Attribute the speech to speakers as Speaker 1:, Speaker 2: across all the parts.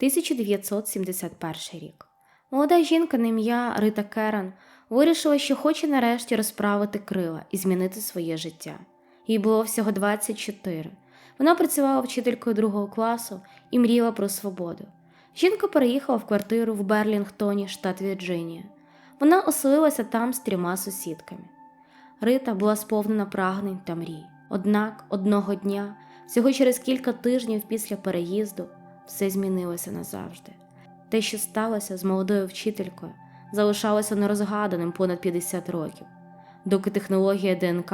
Speaker 1: 1971 рік. Молода жінка на ім'я Рита Керан вирішила, що хоче нарешті розправити крила і змінити своє життя. Їй було всього 24. Вона працювала вчителькою другого класу і мріяла про свободу. Жінка переїхала в квартиру в Берлінгтоні, штат Вірджинія. Вона оселилася там з трьома сусідками. Рита була сповнена прагнень та мрій. Однак одного дня, всього через кілька тижнів після переїзду, все змінилося назавжди. Те, що сталося з молодою вчителькою, залишалося нерозгаданим понад 50 років, доки технологія ДНК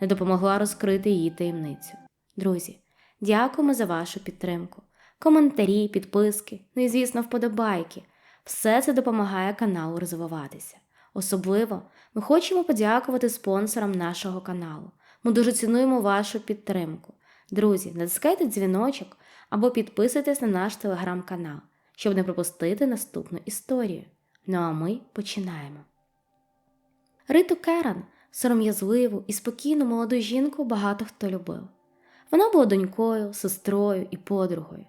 Speaker 1: не допомогла розкрити її таємницю. Друзі, дякуємо за вашу підтримку. Коментарі, підписки, ну і, звісно, вподобайки. Все це допомагає каналу розвиватися. Особливо ми хочемо подякувати спонсорам нашого каналу. Ми дуже цінуємо вашу підтримку. Друзі, натискайте дзвіночок або підписуйтесь на наш телеграм-канал, щоб не пропустити наступну історію. Ну а ми починаємо. Риту Керан, сором'язливу і спокійну молоду жінку багато хто любив. Вона була донькою, сестрою і подругою.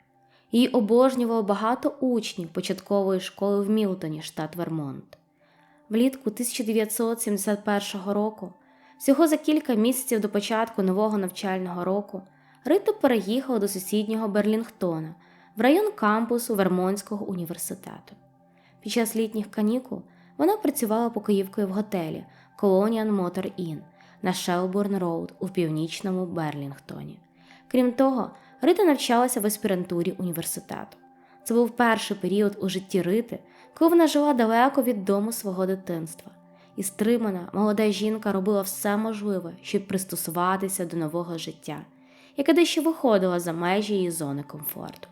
Speaker 1: Її обожнювало багато учнів початкової школи в Мілтоні, штат Вермонт. Влітку 1971 року, всього за кілька місяців до початку нового навчального року, Рита переїхала до сусіднього Берлінгтона в район кампусу Вермонтського університету. Під час літніх канікул вона працювала покоївкою в готелі Colonial Motor Inn на Шелбурн Роуд у північному Берлінгтоні. Крім того, Рита навчалася в аспірантурі університету. Це був перший період у житті Рити, коли вона жила далеко від дому свого дитинства, і стримана молода жінка робила все можливе, щоб пристосуватися до нового життя, яке дещо виходило за межі її зони комфорту.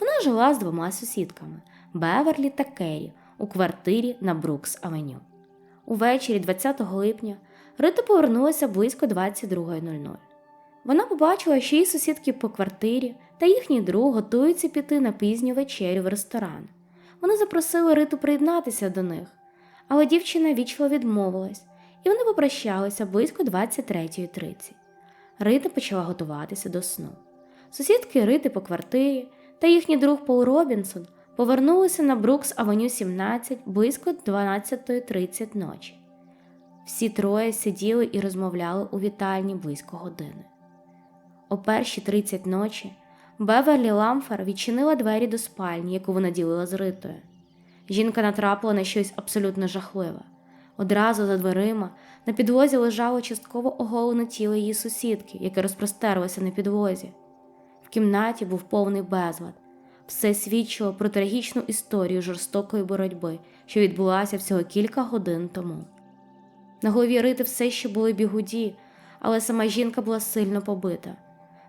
Speaker 1: Вона жила з двома сусідками Беверлі та Керрі у квартирі на Брукс Авеню. Увечері 20 липня Рита повернулася близько 22.00. Вона побачила, що її сусідки по квартирі та їхній друг готуються піти на пізню вечерю в ресторан. Вони запросили Риту приєднатися до них, але дівчина вічливо відмовилась, і вони попрощалися близько 23.30. Рита почала готуватися до сну. Сусідки Рити по квартирі та їхній друг Пол Робінсон повернулися на Брукс Авеню 17 близько 12.30 ночі. Всі троє сиділи і розмовляли у вітальні близько години. О першій 30 ночі Беверлі Ламфер відчинила двері до спальні, яку вона ділила з Ритою. Жінка натрапила на щось абсолютно жахливе. Одразу за дверима на підлозі лежало частково оголене тіло її сусідки, яке розпростерлося на підлозі. В кімнаті був повний безлад. Все свідчило про трагічну історію жорстокої боротьби, що відбулася всього кілька годин тому. На голові Рити все ще були бігуді, але сама жінка була сильно побита.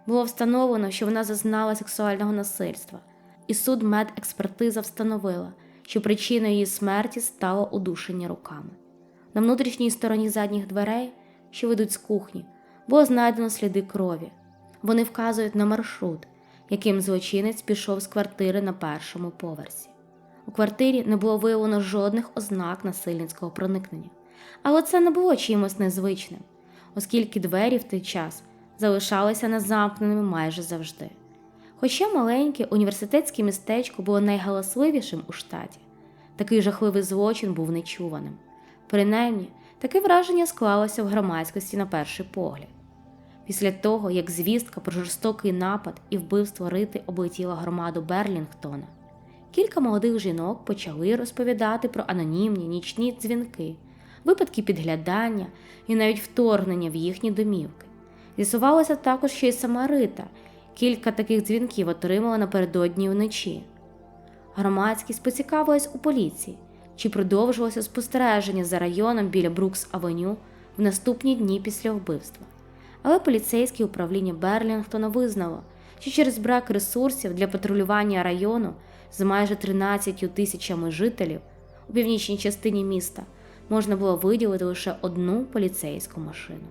Speaker 1: Було встановлено, що вона зазнала сексуального насильства, і суд медекспертиза встановила, що причиною її смерті стало удушення руками. На внутрішній стороні задніх дверей, що ведуть з кухні, було знайдено сліди крові. Вони вказують на маршрут, яким злочинець пішов з квартири на першому поверсі. У квартирі не було виявлено жодних ознак насильницького проникнення, але це не було чимось незвичним, оскільки двері в той час залишалися незамкненими майже завжди. Хоча маленьке університетське містечко було найгаласливішим у штаті, такий жахливий злочин був нечуваним. Принаймні, таке враження склалося в громадськості на перший погляд. Після того, як звістка про жорстокий напад і вбивство Рити облетіла громаду Берлінгтона, кілька молодих жінок почали розповідати про анонімні нічні дзвінки, випадки підглядання і навіть вторгнення в їхні домівки. З'ясувалося також, що й сама Рита кілька таких дзвінків отримала напередодні вночі. Громадськість поцікавилась у поліції, чи продовжувалося спостереження за районом біля Брукс Авеню в наступні дні після вбивства. Але поліцейське управління Берлінгтона визнало, що через брак ресурсів для патрулювання району з майже 13 тисячами жителів у північній частині міста можна було виділити лише одну поліцейську машину.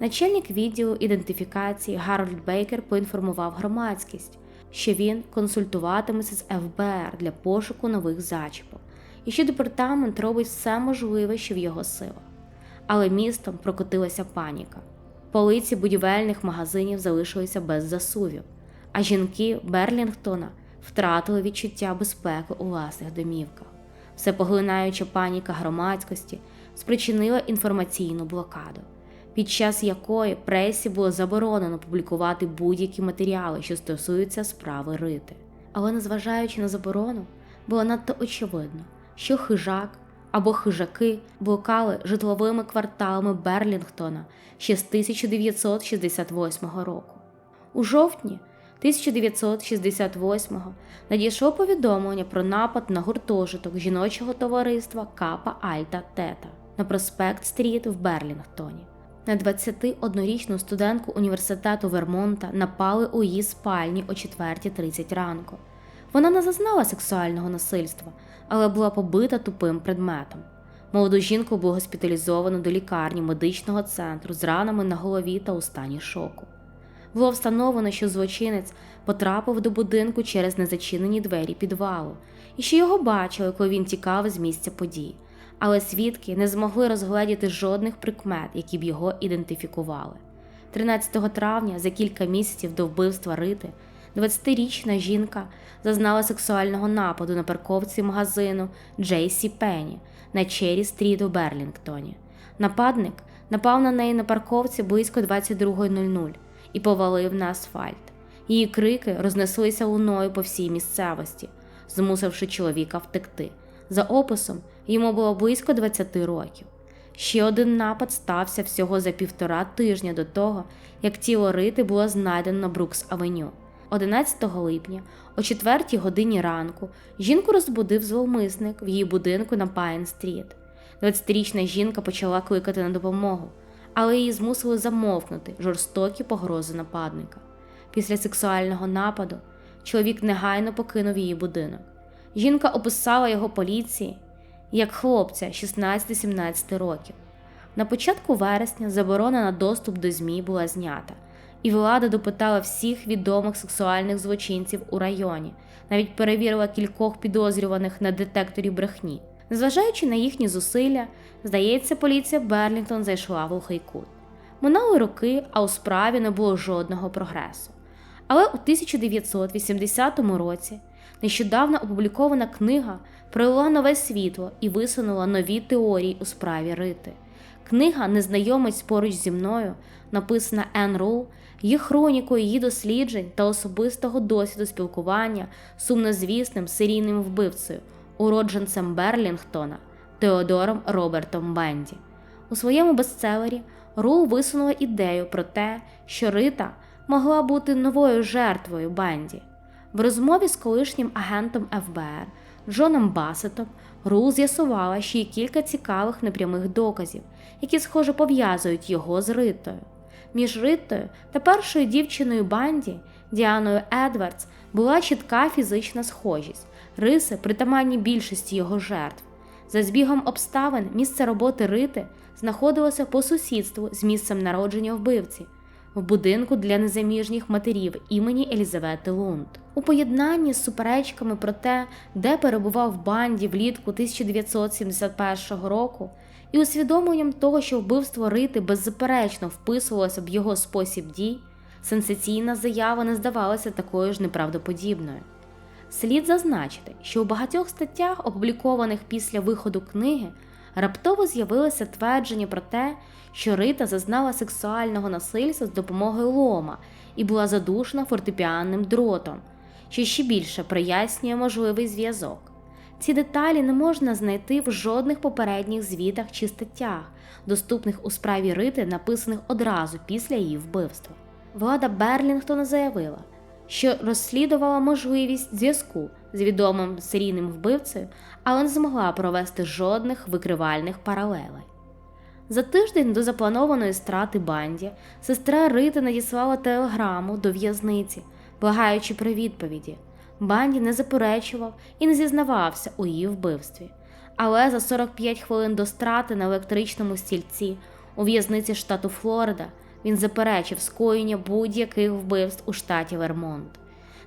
Speaker 1: Начальник відділу ідентифікації Гарольд Бейкер поінформував громадськість, що він консультуватиметься з ФБР для пошуку нових зачіпок, і що департамент робить все можливе, що в його силах. Але містом прокотилася паніка. Полиці будівельних магазинів залишилися без засувів, а жінки Берлінгтона втратили відчуття безпеки у власних домівках. Всепоглинаюча паніка громадськості спричинила інформаційну блокаду, під час якої пресі було заборонено публікувати будь-які матеріали, що стосуються справи Рити. Але незважаючи на заборону, було надто очевидно, що хижак або хижаки блукали житловими кварталами Берлінгтона ще з 1968 року. У жовтні 1968-го надійшло повідомлення про напад на гуртожиток жіночого товариства Капа Альта Тета на проспект Стріт в Берлінгтоні. На 21-річну студентку університету Вермонта напали у її спальні о 4.30 ранку. Вона не зазнала сексуального насильства, але була побита тупим предметом. Молоду жінку було госпіталізовано до лікарні медичного центру з ранами на голові та у стані шоку. Було встановлено, що злочинець потрапив до будинку через незачинені двері підвалу, і що його бачили, коли він тікав з місця подій, але свідки не змогли розгледіти жодних прикмет, які б його ідентифікували. 13 травня, за кілька місяців до вбивства Рити, 20-річна жінка зазнала сексуального нападу на парковці магазину Джейсі Пенні на Чері Стріт у Берлінгтоні. Нападник напав на неї на парковці близько 22.00 і повалив на асфальт. Її крики рознеслися луною по всій місцевості, змусивши чоловіка втекти. За описом йому було близько 20 років. Ще один напад стався всього за півтора тижня до того, як тіло Рити було знайдено на Брукс Авеню. 11 липня, о 4 годині ранку, жінку розбудив зловмисник в її будинку на Пайн-стріт. 20-річна жінка почала кликати на допомогу, але її змусили замовкнути жорстокі погрози нападника. Після сексуального нападу чоловік негайно покинув її будинок. Жінка описала його поліції як хлопця 16-17 років. На початку вересня заборона на доступ до ЗМІ була знята, і влада допитала всіх відомих сексуальних злочинців у районі, навіть перевірила кількох підозрюваних на детекторі брехні. Незважаючи на їхні зусилля, здається, поліція Берлінгтон зайшла в глухий кут. Минали роки, а у справі не було жодного прогресу. Але у 1980 році нещодавно опублікована книга пролила нове світло і висунула нові теорії у справі Рити. Книга Незнайомець поруч зі мною, написана Енн Рул, є хронікою її досліджень та особистого досвіду спілкування з сумнозвісним серійним вбивцею, уродженцем Берлінгтона Теодором Робертом Бенді. У своєму бестселері Рул висунула ідею про те, що Рита могла бути новою жертвою Бенді. В розмові з колишнім агентом ФБР Джоном Басетом Рул з'ясувала, що є кілька цікавих непрямих доказів, які, схоже, пов'язують його з Ритою. Між Ритою та першою дівчиною банді Діаною Едвардс була чітка фізична схожість, риси притаманні більшості його жертв. За збігом обставин місце роботи Рити знаходилося по сусідству з місцем народження вбивці в будинку для незаміжніх матерів імені Елізавети Лунд. У поєднанні з суперечками про те, де перебував банді влітку 1971 року, і усвідомленням того, що вбивство Рити беззаперечно вписувалося в його спосіб дій, сенсаційна заява не здавалася такою ж неправдоподібною. Слід зазначити, що у багатьох статтях, опублікованих після виходу книги, раптово з'явилося твердження про те, що Рита зазнала сексуального насильства з допомогою лома і була задушена фортепіанним дротом, що ще більше прояснює можливий зв'язок. Ці деталі не можна знайти в жодних попередніх звітах чи статтях, доступних у справі Рити, написаних одразу після її вбивства. Влада Берлінгтона заявила, що розслідувала можливість зв'язку з відомим серійним вбивцею, але не змогла провести жодних викривальних паралелей. За тиждень до запланованої страти банді сестра Рити надіслала телеграму до в'язниці, благаючи про відповіді. Банді не заперечував і не зізнавався у її вбивстві. Але за 45 хвилин до страти на електричному стільці у в'язниці штату Флорида він заперечив скоєння будь-яких вбивств у штаті Вермонт.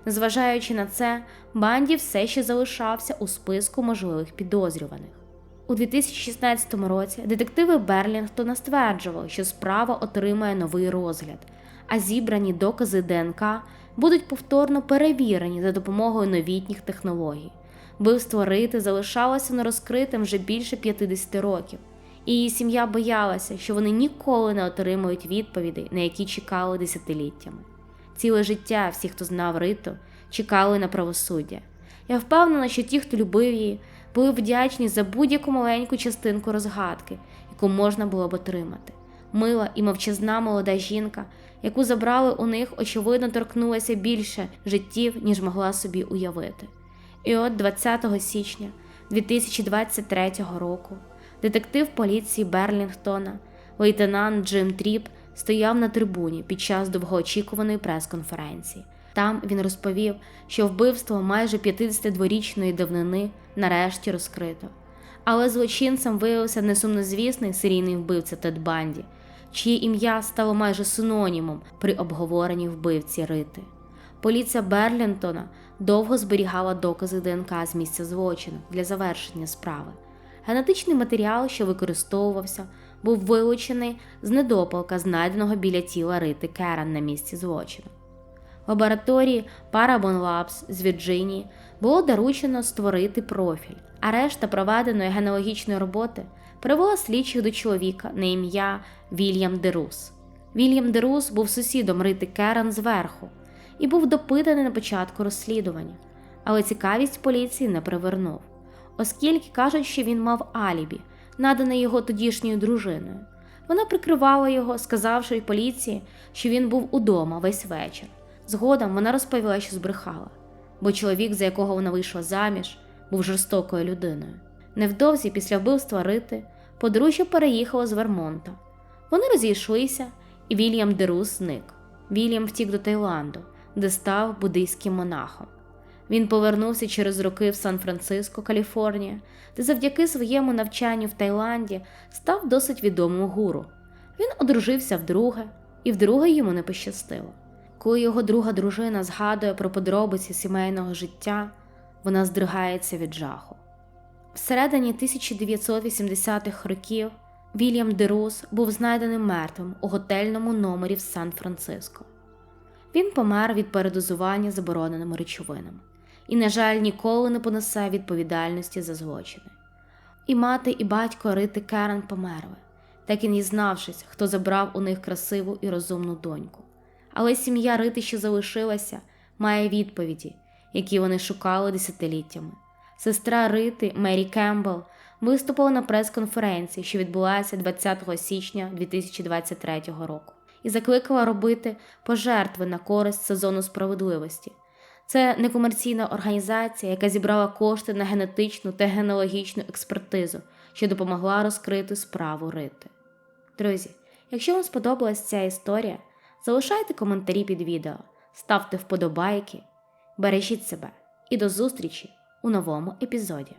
Speaker 1: Незважаючи на це, банді все ще залишався у списку можливих підозрюваних. У 2016 році детективи Берлінгтона стверджували, що справа отримає новий розгляд, а зібрані докази ДНК будуть повторно перевірені за допомогою новітніх технологій. Вбивство Рити залишалося нерозкритим вже більше 50 років, і її сім'я боялася, що вони ніколи не отримують відповідей, на які чекали десятиліттями. Ціле життя всі, хто знав Риту, чекали на правосуддя. Я впевнена, що ті, хто любив її, були вдячні за будь-яку маленьку частинку розгадки, яку можна було б отримати. Мила і мовчазна молода жінка, яку забрали у них, очевидно, торкнулася більше життів, ніж могла собі уявити. І от 20 січня 2023 року детектив поліції Берлінгтона, лейтенант Джим Тріп, стояв на трибуні під час довгоочікуваної прес-конференції. Там він розповів, що вбивство майже 52-річної давнини нарешті розкрито. Але злочинцем виявився несумнозвісний серійний вбивця Тед Банді, чиє ім'я стало майже синонімом при обговоренні вбивці Рити. Поліція Берлінтона довго зберігала докази ДНК з місця злочину для завершення справи. Генетичний матеріал, що використовувався, був вилучений з недопалка, знайденого біля тіла Рити Керан на місці злочину. Лабораторії Parabon Labs з Вірджинії було доручено створити профіль, а решта проведеної генеалогічної роботи привела слідчих до чоловіка на ім'я Вільям Дерус. Вільям Дерус був сусідом Рити Керан зверху і був допитаний на початку розслідування, але цікавість поліції не привернув, оскільки кажуть, що він мав алібі, надане його тодішньою дружиною. Вона прикривала його, сказавши поліції, що він був удома весь вечір. Згодом вона розповіла, що збрехала, бо чоловік, за якого вона вийшла заміж, був жорстокою людиною. Невдовзі після вбивства Рити подружжя переїхало з Вермонта. Вони розійшлися, і Вільям Дерус зник. Вільям втік до Таїланду, де став буддийським монахом. Він повернувся через роки в Сан-Франциско, Каліфорнія, де завдяки своєму навчанню в Таїланді став досить відомим гуру. Він одружився вдруге, і вдруге йому не пощастило. Коли його друга дружина згадує про подробиці сімейного життя, вона здригається від жаху. Всередині 1980-х років Вільям Дерус був знайдений мертвим у готельному номері в Сан-Франциско. Він помер від передозування забороненими речовинами і, на жаль, ніколи не понесе відповідальності за злочини. І мати, і батько Рити Керен померли, так і не знавшись, хто забрав у них красиву і розумну доньку. Але сім'я Рити, що залишилася, має відповіді, які вони шукали десятиліттями. Сестра Рити Мері Кембл виступила на прес-конференції, що відбулася 20 січня 2023 року, і закликала робити пожертви на користь сезону справедливості. Це некомерційна організація, яка зібрала кошти на генетичну та генеалогічну експертизу, що допомогла розкрити справу Рити. Друзі, якщо вам сподобалась ця історія, залишайте коментарі під відео, ставте вподобайки, бережіть себе і до зустрічі у новому епізоді.